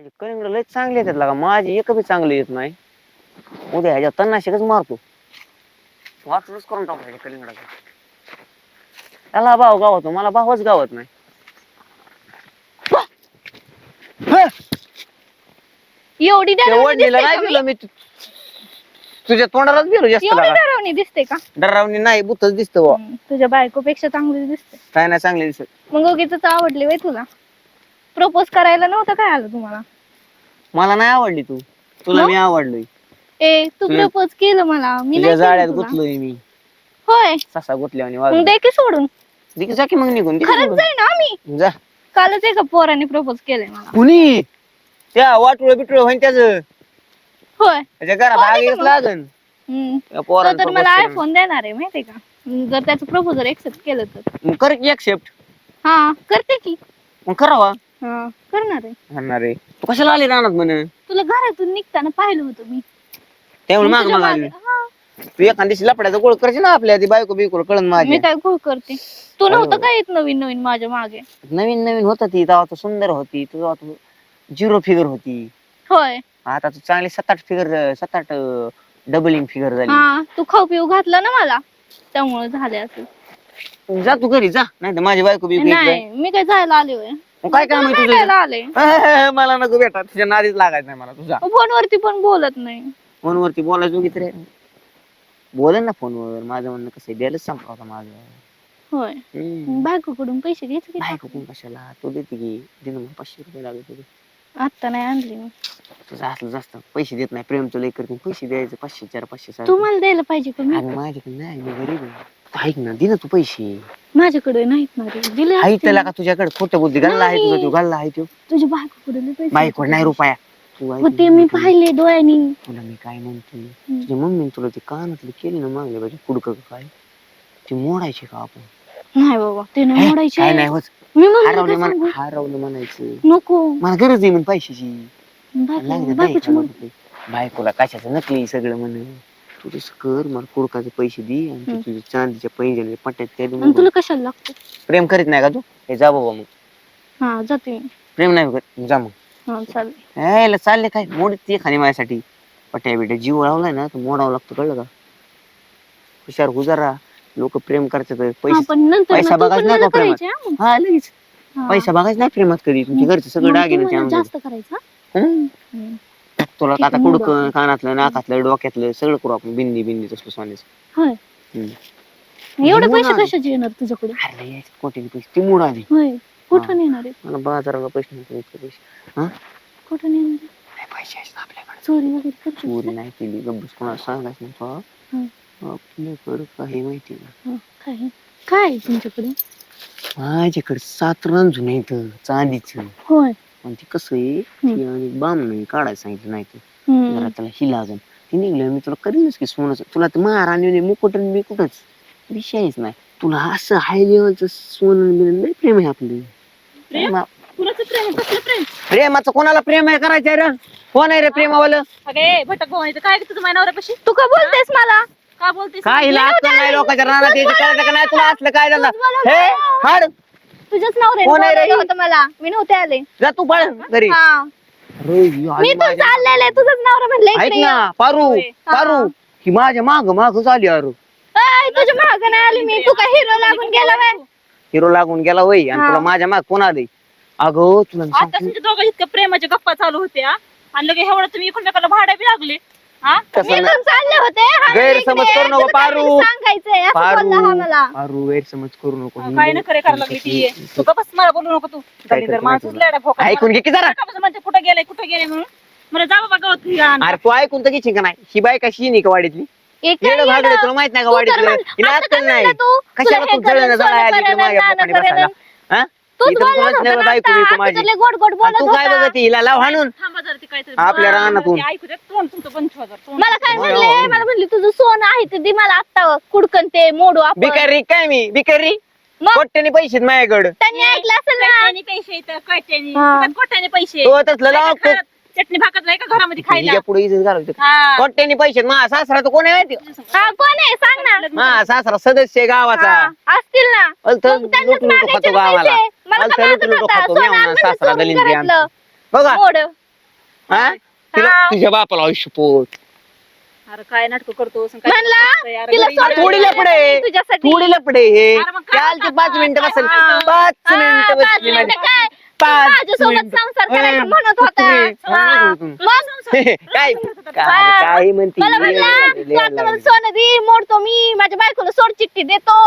कलिंगड लय चांगले येतात लागा. माझी एक बी चांगलं येत नाही. उद्या ह्याच्या तन्नाशिकच मारतो. वाचलंच करून टाकू ह्याच्या कलिंगडाचं. त्याला भाव गावतो मला भावच गावत नाही. एवढी डरवणी वडणीला दिसते नाही का मी? दिलं मी? तु- तुझ्या तोंडालाच गेलो जास्त एवढी लागा. डरवणी दिसते का? डरावणी नाही बुतच दिसतं. हम्म, तुझ्या बायकोपेक्षा चांगली दिसते. काय नाही चांगले दिसत. मग उगीच आवडली वय तुला? प्रपोज करायला नव्हतं काय आलं तुम्हाला? मला नाही आवडली तू. तुला मग? मी आवडलोय. ए तू तुझ्या- प्रपोज केलं मला. मी तुझ्या नाही केलं जाळ्यात तुला. गुतलोय मी. होय. ससा मग दे की सोडून. दिकी जा की मग निघून दे की खरंच निघून. आम्ही. जा. कालच एका पोराने प्रपोज केलंय मला. कुणी? त्या वाटुळ बिटुळ होईन त्याच. होय. घरात? लागन. हम्म. त्या तो तर मला. आयफोन देणार आहे माहितीये का? जर त्याचं प्रपोजल एक्सेप्ट केलं तर. मग कर की एक्सेप्ट हा करते की. मग करावा. हा करणार आहे. तू कशाला आली राहणार म्हण? तुला घरातून निघताना पाहिलं होतं मी. त्यामुळे मग माग तुझ्या माग मागे- आली हा. तू एखाद दिवशी लपड्याचा गोळ करशील ना आपल्या ती बायको बिको कळण मी माझी काय घोळ करते? तू नव्हतं. काय येत नवीन नवीन माझ्या मागे? नवीन नवीन होत ती तेव्हा तू सुंदर होती तुझा तू झिरो फिगर होती. होय. आता तू चांगली सात आठ फिगर सात आठ डबलिंग फिगर झाली. हा तू खाऊ पिऊ घातला ना मला? त्यामुळे झाले असेल. जा तू घरी जा. नाही तर माझी बायको बिको इकडे. नाही मी काय जायला आले होय? मग काय काम आहे तुला तुझं? भेटायला आले मला नको बेटा तुझ्या नादीच लागायचं नाही मला तुझा. फोनवरती पण बोलत नाही. फोनवरती बोलायचं उगीच रे. बोलेन ना फोनवर माझं म्हणणं कसं द्यायलाच संपला होता माझं. होय. हम्म. बायकोकडून पैसे घ्यायचे नाही की कोण कशाला? तू देते की दिन मग पाचशे रुपये लागत होते. आता नाही आणली मी तुझं असलं जास्त पैसे देत नाही प्रेम तुला करते पैसे द्यायचे पाचशे चार पाचशे सहा तू मला द्यायला पाहिजे का मी अगं माझ्याकडे नाही मी गरीब आहे. ऐक ना दे ना तू पैसे. माझ्याकडे नाहीत ना रे दिले असते त्याला. का तुझ्याकडे? खोटं बुद्धी घालला आहे तुझा तू घालला आहे तो तुझ्या बायकोकडे लय पैसे नाही रुपया. तू ऐक मग ते ना, मी पाहिले डोळ्यांनी. तुला मी काय म्हणतो? तुझ्या मम्मीने तुला ते कानातले केले ना मागले पाहिजे का काय? ते मोडायचे का आपण? नाही बाबा ते नाही हे, मोडायचे. काय नाही होत. मी हरवले? हरवलं म्हणायचं. नको. मला गरज आहे म्हण पैशाची. बायको- लागले बायकोची बायकोला कशाचं नकली सगळं म्हण. तू तसं कर मला कुडकाचे पैसे दे आणि तू. तुझ्या चांदीच्या पैंजणे पट्ट्यात त्या आणि. तुला कशाला लागतो? प्रेम करीत नाही का तू? हे जा बाबा मग. हा जाते. मी प्रेम नाही करत. जा मग. हा चालेल. ए, याला चालले काय? मोड ते खाणे माझ्यासाठी. पट्ट्या बिट्या जीव लावलाय ना तर मोडावं लागतं कळलं का? हुशार हुजारा लोक प्रेम करतात हा पैसे पण नंतर पैसा ना तू बघायचा पण नाही मला का प्रेमात? करायचे हा मग. हा लगेच. हा. पैसा बघायचा नाही प्रेमात कधी. तुमच्या घरचे सगळं मग तू डागिने मला जास्त करायचा. हम्म. तुला आता कुडक. कानातलं नाकातलं डोक्यातलं सगळं करू आपण बिंदी बिंदी तसलं सोन्याचं होय. हम्म. एवढे. पैसे कशाचे येणार तुझ्याकडे अरे कोटी पैसे. ती मूड आली. होय. कुठून येणार आहे मला बाजाराला पैसे नव्हते इतके पैसे. हा? कुठून येणार आहे? नाही पैसे आहेत आपल्याकडे. चोरी वगैरे? नाही केली. गब्बस कोणाला सांगायचं नाही हम्म. का आपल्याकडे काही माहिती नाही. हा, काय? काय आहे तुमच्याकडे? माझ्याकडे सात रंजून आहेत चांदीच. होय. पण ती कसं आहे. ती आणि बाम नाही काढायला सांगितलं नाही तर. जरा त्याला ही लागन ती निघलं मी तुला करीनच की सोनं तुला तर महाराणी मुकुट आणि मी कुठंच. विषयच नाही. तुला असं हाय लेवलचं सोनं बिनं लय प्रेम आहे आपलं. प्रेमा- कुणाचं प्रेम आहे? कसलं प्रेम? प्रेमाचं कोणाला प्रेम आहे करायचं रे? कोण आहे रे प्रेमावालं? अगे भटक भावानीचं काय ग तुझं तू का बोलतेस मला? का बोलतेस? काय हिला नाही लोकांच्या रानात यायचं कळतं का नाही? तुला असलं काय झालं? हे हाड. कोण आहे रे ही? होतं मला. मी नव्हते आले. जा तू पळ घरी. हा. अरे, ही मी तर माझ्या- चाललेले तुझंच नवरा म्हणलं ऐक इकडे ना पारू होय. पारू ही माझ्या माग माग झाली अरे. तुझ्या माग नाही आली मी. तू काय हिरो लागून गेला व्हय? हिरो लागून गेला वय आणि हा. तुला माझ्या माग कोण आलंय? अगं तुला मी आता सांगतो, तुमच्या दोघं इतक्या प्रेमाच्या गप्पा चालू होत्या. आणि लगे एवढं तुम्ही एकमेकाला भाड्या बी लागले. हा? तसं मी नाही. पण चालले होते. हा गैरसमज इकडे करू नको, तुला काहीतरी पारू. सांगायचंय असं बोलला हा मला. पारू पारू गैरसमज करू नको. काय न करे करायला लागली ती. तू का बस मला बोलू नको तू. काय दलिंदर करतो माणूस माहिती लेडा भोका ऐकून घे की जरा. म्हणजे कुठं गेले कुठं गेले म्हणून. मला जा बाबा गवत. अरे तू ऐकून तर घेशील का नाही. ही बाय कशी नाही का वाडीतली? एक काय येडं भागडं येडं? तुला माहीत नाही का तू तर वाडीतलं. म्हण- हिला असं अक्कल का नाही. म्हणलं तू? कशाला तू हे जळणं जळायला सोनं आली माझ्या नाणं पोटाने बसायला? करेन. हा? तूच इथं बोलला कोणाच नव्हता नाही ना बायको आता. बियको आता माझी. तुला गोड गोड आणि बोलत तू काय होता. बघत हिला लाव हाणून थांबा जरा ते काहीतरी आपल्या रानातून. ते ऐकू दे तोंड तुमचं बंद ठेवा जरा, तोंड. मला काय होय, म्हणले होय. मला म्हणली तुझं सोनं आहे ते दे मला आता कुडकन ते मोडू आपण भिकारी काय मी भिकारी मग? कोट्याने पैसे आहेत माझ्याकडं त्यांनी ऐकलं असेल ना पैसे येतं कट्ट्याने हा. कुठं कोट्याने पैसे तो तसलं लाव का चटणी भाकत नाही का घरामध्ये खायला पुढे इज्जत घालवतो हा. कोट्याने पैसे. मा सासरा तर कोण आहे माहिती हा कोण आहे सांग ना मा सासरा सदस्य आहे गावाचा हा, असतील ना अलथ मग त्यांनाच लुटू लुटू मागायचे खातो ना गावाला पैसे. मला अलथ का लुटू लुटू? खातो सासरा दलिंद्री. आमचा. बघा हा तिला हा. तुझ्या बापाला आयुष्य पोट अरे काय नाटक करतो काय म्हणला करतोय? अरे तिला घरी सोड- गेलं. थोडी लपडे तुझ्यासाठी. थोडी लपडे हे अरे मग काय चालते करता? पाच मिनिटं बसेल? पाच मिनिटं बसली मिनिटं माझी. काय? पाच माझ्यासोबत मिनिटं. संसार करायचा ए, म्हणत होता. कुत्रे. हा. मग? काय काय. काय म्हणते मला म्हणला तू आता मला सोनं दे मोडतो मी माझ्या बायकोला सोड चिठ्ठी देतो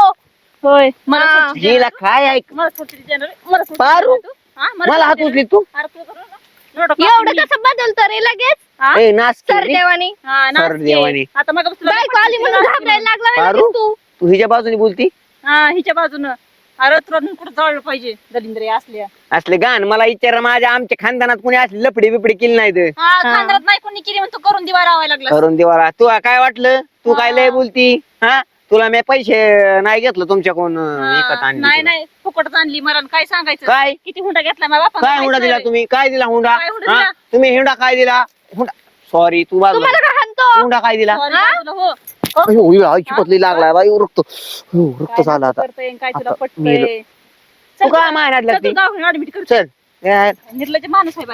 होय मला हा. सोडची हिला काय ऐक मला सोडची देणार आहे. मला सोडची पारू. देणार तू? हा? मला हात उचली तू देणार? अरे तू करू नका. एवढं कसं बदलतो रे लगेच हा? ए नाच सर केली. देवानी हा, सर. आता मग बायको आली म्हणून घाबरायला लागला पारू? लगेच तू तू हिच्या बाजूने बोलती हा हिच्या बाजूनं अरे कुठं जळलं पाहिजे? दलिंद्र असल्या. असले गाण मला विचार माझ्या आमच्या खानदानात कोणी असली लपडी बिपडी केली नाही तर हा नाही कोणी केली म्हणून तू करून दिवा रावायला लागला करून देवाला तू काय वाटलं? तू काय लय बोलती? हा? तुला मी पैसे नाही घेतलं तुमच्याकडून विकत आणली नाही. नाही फुकटच आणली. मला आणि काय सांगायचं? काय? किती हुंडा घेतला माझ्या काय हुंडा दिला. तुम्ही? काय दिला हुंडा? काय हुंडा हा? दिला? तुम्ही हुंडा काय दिला? हुंडा सॉरी तू बाजूला. तुम्हाला काय हाणतो? हुंडा काय दिला? हा? अयो, लागलाय बाई रक्त हो, रक्त झालं आता. करतोय आणि काय तुला आता पटतंय? मेलं. तू काय मायनात लागती ऍडमिट कर. चल यार, निर्लज माणूस आहे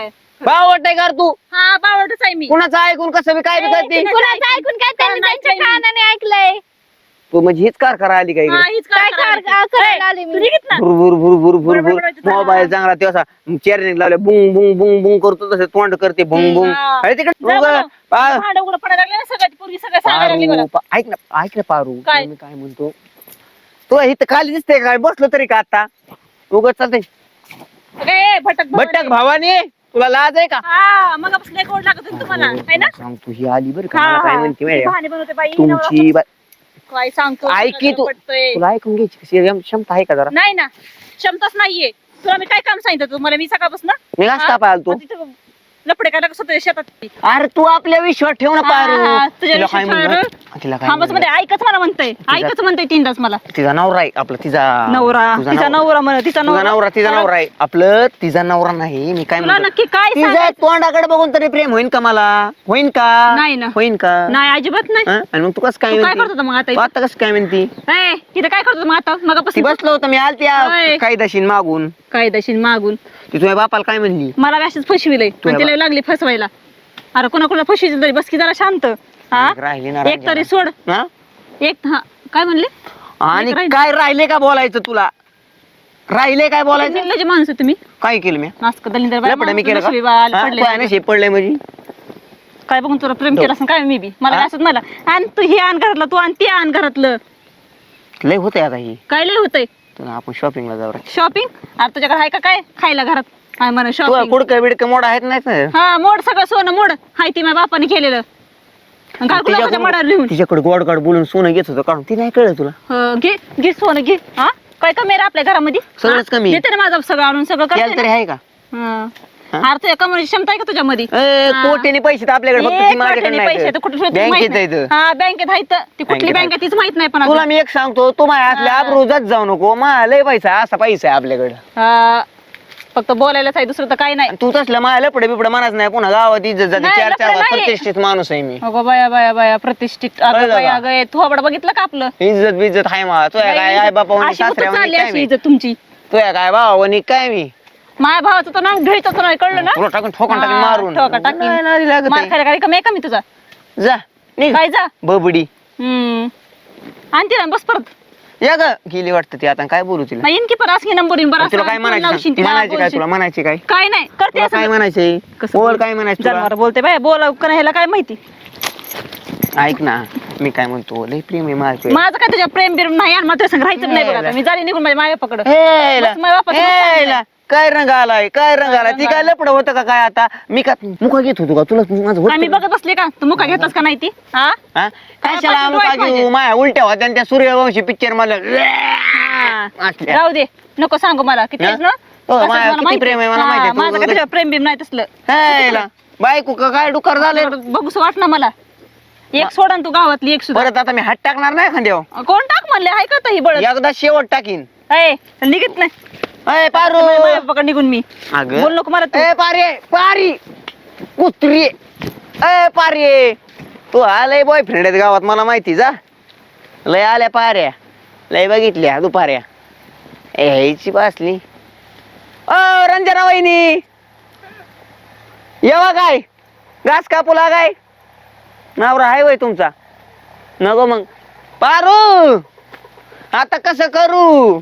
कर तू. हा बावडच आहे मी. कुणाचं ऐकून कसं बी काय बी करते? कुणाचं ऐकून काय? त्यांनी त्यांच्या मी. कानाने ऐकलंय. तू म्हणजे हीच कार करा आली काय हा, हीच काय करायला कर- लागली. करायला आली ए, मी. तू निघित ना भुर भुर भुर भुर भुर भुर बडबडायचं मोबाईल चांगला ते असा चेअरने लावले बुंग बुंग बुंग बुंग करतो तसे तोंड करते बुंग बुंग हा. अरे तिकडे जा उगा- बरं. पा- भांडं उघडं पडायला लागलं ना सगळ्यात पूर्वी सगळं सांगायला लागली मला पारू पा- ऐक ना ऐक ना पारू काय? मी काय म्हणतो तुला इथं खाली दिसते काय बसलो तरी का आता उगत चालते ए, भटक भटक भावाने. भावाने तुला लाज आहे का हा मग गोड लागत होती तुम्हाला है ना ही आली बरं का मला काय. म्हणते बनवते बाई? तुमची काय सांगतो ऐक तू. पटतंय. तुला ऐकून घ्यायची कशी एम- क्षमता आहे का जरा? नाही ना क्षमताच नाहीये. तुला मी काय काम सांगितलं तुम्हाला मी सकाळपासून मी घास का पाहिल तू? लपडे काय स्वतः शेतात? अरे तू आपल्या विश्वास ठेव ना हा, पारू. तुझ्या तिला काय विश्वासावर- म्हणलं तिला काय थांबच मध्ये म्हणलं? ऐकच मला म्हणतंय ऐकच म्हणतंय तीनदाच मला. तिचा नवरा आहे आपला तिचा नवरा तुझा तिचा नवरा. नवरा म्हण तिचा तुझा नवरा. नवरा तिचा नवरा आहे. आपलं तिचा नवरा नाही मी काय तुला म्हणतो? नक्की काय तिच्या सांगायचं? तोंडाकडे बघून तरी प्रेम होईन का मला? होईन का? नाही ना. होईन का? नाही अजिबात नाही. हा? आणि मग तू कसं काय तू काय म्हणती? करत होता मग आता तू इथं? आता कसं काय म्हणती? ए, इथं काय करतो मग आता? ती मगापासून बसलो होतं मी आलती होय. कायदाशीन मागून. कायदाशीन मागून. ती तुझ्या बापाला काय म्हणली? मला अशीच फसविलंय. आणि तिला लागली फसवायला. अरे कोणा कोणा फसवी तरी बस की जरा शांत. हा? एक राहिली ना एक तरी सोड. हा? एक हा. काय म्हणले? आणि एक राहिली. काय राहिले का बोलायचं तुला? राहिले काय बोलायचं? माणूस तुम्ही? काय केलं मी? नास्क दलिंदर बाई, लपडं मी केलं का? पडले. हा? म्हणजे काय बघून तुला प्रेम केलं असं काय मी बी? मला हा? असत मला. आणि तू हे आण घरातलं तू आणि ते आण घरातलं. लय होतंय आता ही. काय लय होतंय? तुला आपण शॉपिंगला जाऊ रे. शॉपिंग अरे तुझ्याकडे आहे का काय? खायला घरात? काय म्हणा तू शॉपिंग कुडकं बिडकं मोड आहेत नाही हा मोड सगळं सोनं मोड. हाय ती माझ्या बापाने केलेलं. मडावर लिहून तिच्याकडे गोड गोड बोलून सोनं घेत होतं काढून ती नाही कळलं तुला हो, घे घे सोनं घे हा काय कमी आहे रे आपल्या घरामध्ये सगळंच हा? कमी. देते ना माझं सगळं आणून सगळं त्याला तरी ना. आहे का हा. अरे तुझ्या कमवण्याची क्षमता आहे का तुझ्यामध्ये ए, हा. पैसे तर आपल्याकडे फक्त एक पैसे कुठे ठेवते माहीत बँकेत नाही. आहेत हा बँकेत आहेत ती कुठली बँकेत बँक आहे तीच माहीत नाही पण तुला. मी एक सांगतो तू माझ्या असल्या. अब्रोजात जाऊ नको मा लय पैसा आहे, असा पैसा आहे आपल्याकडे हा, फक्त बोलायलाच आहे दुसरं तर काही नाही. तू तसलं माझ्या लपडे बिपडे म्हणाच नाही पुन्हा गावात इज्जत जाते नाही, चार चार लफडं नाही. प्रतिष्ठित माणूस आहे मी. अगो बाया बाया बाया प्रतिष्ठित. अगं कळलं बाया का? अगं हे थोबड बघितलं का आपलं? इज्जत बिज्जत आहे मा तुया काय आई बापा अशी कुठं सासऱ्या चालली काय अशी मी? इज्जत तुमची? तुया काय भावानी काय मी? माझ्या भावाचं तर नाव घ्यायचं तर नाही कळलं ना? तुला टाकून ठोकून टाकून हा, मारून. ठोका टाकीन. नाही, नाही लागत. मार आहे. खायला काही कमी आहे का मी तुझा? जा निघ. काय जा. बबडी. हम्म. आणते ना बस परत. या ग गेली वाटतं ती आता. काय बोलू तिला? नाही की परत असं नंबर येईन बरं तुला काय म्हणायचं? सांग? म्हणायचे काय. तुला? म्हणायचे काय? काय नाही करते तुला असं काय म्हणायचंय कसं बोल बोल? काय म्हणायचं तुला? जनावर बोलते बाय बोला का नाही ह्याला काय माहिती? ऐक ना मी काय म्हणतो लय प्रेम आहे माझं माझं काय तुझ्या प्रेम बिरम नाही आणि मला तुझ्या संग राहायचं नाही बघ. मी झाली निघून माझ्या माया पकड हेला, बस माझ्या बापाचं हेला, काय रंग आलाय काय रंग आलाय ती काय लपड होतं का काय आता मी का मुका घेत होतो का तुला माझं काय मी? बघत बसले का तू मुका घेतलास का नाही ती हा हा? मुका डोळ्यात घेऊ. माया उलट्या होत्या आणि त्या सूर्यवंशी पिक्चर मला हा. असल्या. राहू दे नको सांगू मला किती हा? आहेस ना हो, असंच माया मला किती माहिती. प्रेम आहे मला हा, माहिती आहे. तू माझं काय तुझ्या प्रेम बिम नाही तसलं हेला, बायको का काय डुकर झाले बघूस वाट ना मला एक सोडा तू गावातली एक सुद्धा. परत आता मी हात टाकणार नाही खांद्यावर कोण टाक म्हणले? हाय का आता ही एकदा शेवट टाकीन. ए निघत नाही. अय पारू. माझ्या पकड निघून मी. अगं. बोल नको मला तू. ए पारे पारी. कुत्री. ए पारे. तू आलंय बॉयफ्रेंड आहेत गावात मला माहिती जा. लय आल्या पाऱ्या. लय बघितल्या दुपाऱ्या ए ह्याची बसली. अ रंजना वहिनी. येवा काय? घास कापू लागाय. नवरा आहे वय तुमचा. नको मग. पारू! आता कसं करू?